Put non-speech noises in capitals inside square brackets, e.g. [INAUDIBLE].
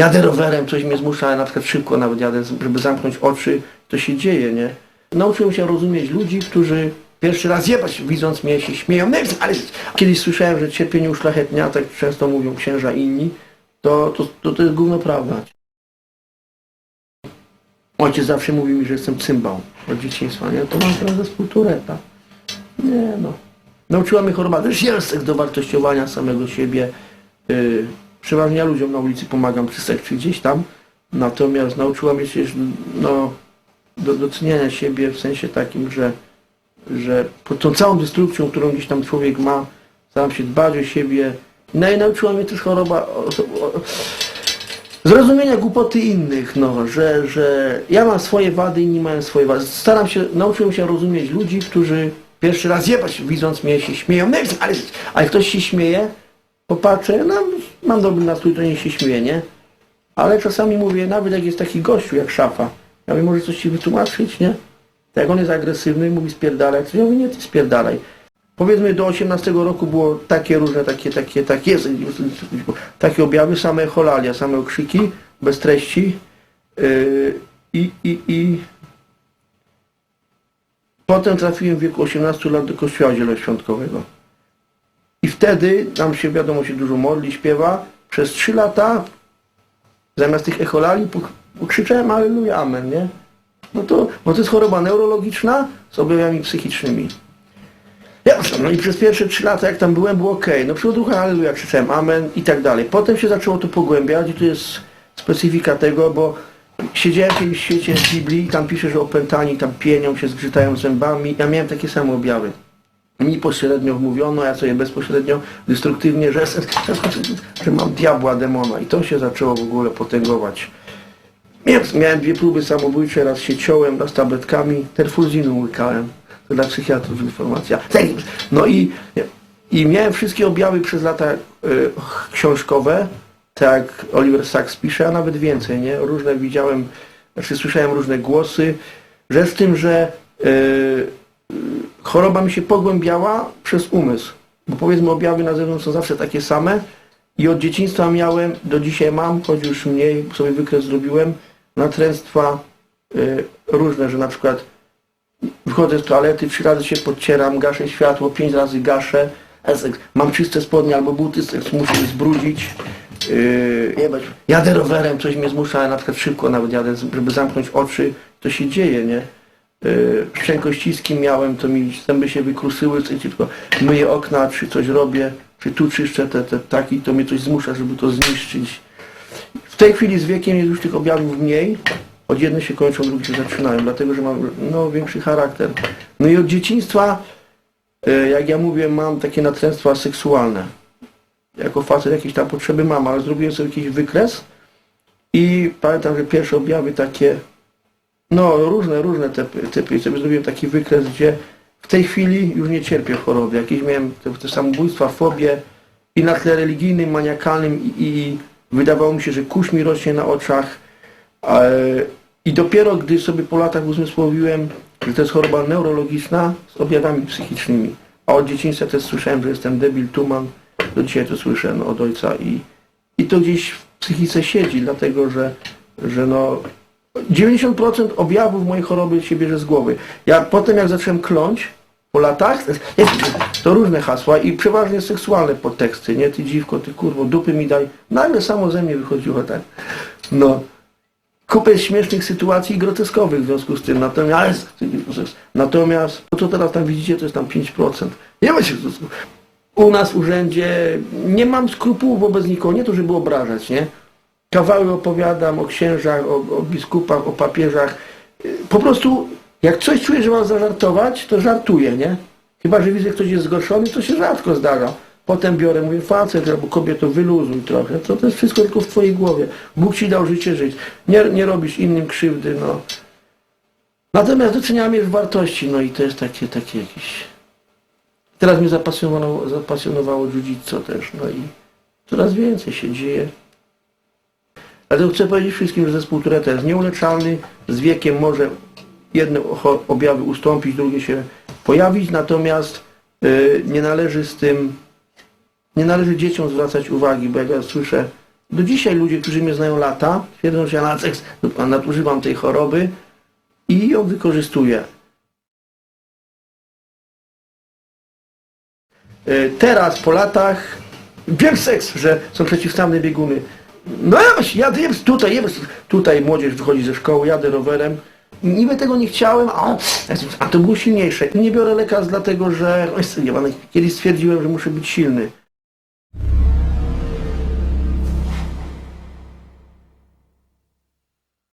jadę rowerem, coś mnie zmusza, na przykład szybko nawet jadę, żeby zamknąć oczy, to się dzieje, nie? Nauczyłem się rozumieć ludzi, którzy pierwszy raz jebać, widząc mnie się śmieją, no, ale kiedyś słyszałem, że cierpienie uszlachetnia, tak często mówią księża inni, to, to, to, to jest gówno prawda. Ojciec zawsze mówił mi, że jestem cymbał od dzieciństwa, nie? To mam teraz zespół Tureta. Nie no. Nauczyła mnie choroba też jest do wartościowania samego siebie. Yy, przeważnie ja ludziom na ulicy pomagam przy sekcji gdzieś tam. Natomiast nauczyła mnie się no, do doceniania siebie w sensie takim, że, że pod tą całą destrukcją, którą gdzieś tam człowiek ma, staram się dbać o siebie. No i nauczyła mnie też choroba o, o, zrozumienia głupoty innych, no, że, że ja mam swoje wady, inni mają swoje wady. Staram się, nauczyłem się rozumieć ludzi, którzy pierwszy raz jebać, widząc mnie się śmieją, no, ale, ale ktoś się śmieje, popatrzę, no, mam dobry nastrój, to nie się śmieje, nie? Ale czasami mówię, nawet jak jest taki gościu jak szafa, ja mówię, może coś ci wytłumaczyć, nie? Tak jak on jest agresywny, mówi spierdalaj, to ja mówię, nie, ty spierdalaj. Powiedzmy do 18 roku było takie różne, takie, takie, takie, takie objawy, same cholalia, same okrzyki, bez treści yy, i, i, i potem trafiłem w wieku 18 lat do kościoła zielonoświątkowego. I wtedy nam się, wiadomo, się dużo modli, śpiewa. Przez 3 lata zamiast tych echolali krzyczałem Alleluja, Amen, nie? No to, bo to jest choroba neurologiczna z objawami psychicznymi. Ja, no i przez pierwsze trzy lata, jak tam byłem, było ok. No przy odruchach Alleluja krzyczałem Amen i tak dalej. Potem się zaczęło to pogłębiać i to jest specyfika tego, bo siedziałem w świecie z Biblii tam pisze, że opętani tam pienią się, zgrzytają zębami. Ja miałem takie same objawy. Mi pośrednio wmówiono, ja sobie bezpośrednio, destruktywnie, że, [LAUGHS] że mam diabła, demona. I to się zaczęło w ogóle potęgować. Miałem, dwie próby samobójcze, raz się ciąłem, raz tabletkami, terfuzinu łykałem. To dla psychiatrów informacja. No i, i miałem wszystkie objawy przez lata y, książkowe, tak Oliver Sacks pisze, a nawet więcej, nie? Różne widziałem, znaczy słyszałem różne głosy, że z tym, że y, choroba mi się pogłębiała przez umysł. Bo powiedzmy objawy na zewnątrz są zawsze takie same i od dzieciństwa miałem, do dzisiaj mam, choć już mniej, sobie wykres zrobiłem, natręctwa y, różne, że na przykład wychodzę z toalety, trzy razy się podcieram, gaszę światło, pięć razy gaszę, mam czyste spodnie albo buty, muszę zbrudzić. Yy, jebać. jadę rowerem, coś mnie zmusza, na przykład szybko nawet jadę, żeby zamknąć oczy, to się dzieje, nie? Yy, szczękościski miałem, to mi zęby się wykrusyły, tylko myję okna, czy coś robię, czy tu czyszczę te, te ptaki, to mnie coś zmusza, żeby to zniszczyć. W tej chwili z wiekiem jest już tych objawów mniej, od jednych się kończą, drugie się zaczynają, dlatego że mam no, większy charakter. No i od dzieciństwa, e, jak ja mówię, mam takie natręstwa seksualne. Jako facet jakieś tam potrzeby mam, ale zrobiłem sobie jakiś wykres i pamiętam, że pierwsze objawy takie, no różne, różne typy, typy. I sobie zrobiłem taki wykres, gdzie w tej chwili już nie cierpię choroby. Jakieś miałem te, te samobójstwa, fobie i na tle religijnym, maniakalnym i, i wydawało mi się, że kurz mi rośnie na oczach. I dopiero gdy sobie po latach uzmysłowiłem, że to jest choroba neurologiczna z objawami psychicznymi. A od dzieciństwa też słyszałem, że jestem debil, tuman. Do dzisiaj to słyszę no, od ojca i, i to gdzieś w psychice siedzi, dlatego że, że no 90% objawów mojej choroby się bierze z głowy. Ja potem jak zacząłem kląć po latach, to różne hasła i przeważnie seksualne podteksty, nie? Ty dziwko, ty kurwo, dupy mi daj. Nagle samo ze mnie wychodziło tak. No. Kupę śmiesznych sytuacji groteskowych w związku z tym. Natomiast, natomiast to co teraz tam widzicie, to jest tam 5%. Nie ma się u nas w urzędzie nie mam skrupułów wobec nikogo, nie to, żeby obrażać, nie? Kawały opowiadam o księżach, o, o biskupach, o papieżach. Po prostu, jak coś czuję, że mam zażartować, to żartuję, nie? Chyba, że widzę, ktoś jest zgorszony, to się rzadko zdarza. Potem biorę, mówię, facet albo kobieto, wyluzuj trochę. To, to jest wszystko tylko w twojej głowie. Bóg ci dał życie żyć. Nie, nie robisz innym krzywdy, no. Natomiast doceniam je w wartości, no i to jest takie, takie jakieś... Teraz mnie zapasjonowało, zapasjonowało jiu też, no i coraz więcej się dzieje. Dlatego chcę powiedzieć wszystkim, że zespół Tureta jest nieuleczalny, z wiekiem może jedne objawy ustąpić, drugie się pojawić, natomiast yy, nie należy z tym, nie należy dzieciom zwracać uwagi, bo jak ja słyszę Do dzisiaj ludzie, którzy mnie znają lata, twierdzą, że ja nad- nadużywam tej choroby i ją wykorzystuję. E, Teraz, po latach, wiem seks, że są przeciwstawne bieguny. No ja jadę, jadę tutaj, jadę, tutaj młodzież wychodzi ze szkoły, jadę rowerem. Niby tego nie chciałem, a, a to było silniejsze. Nie biorę lekarstw dlatego, że oj, ja kiedyś stwierdziłem, że muszę być silny.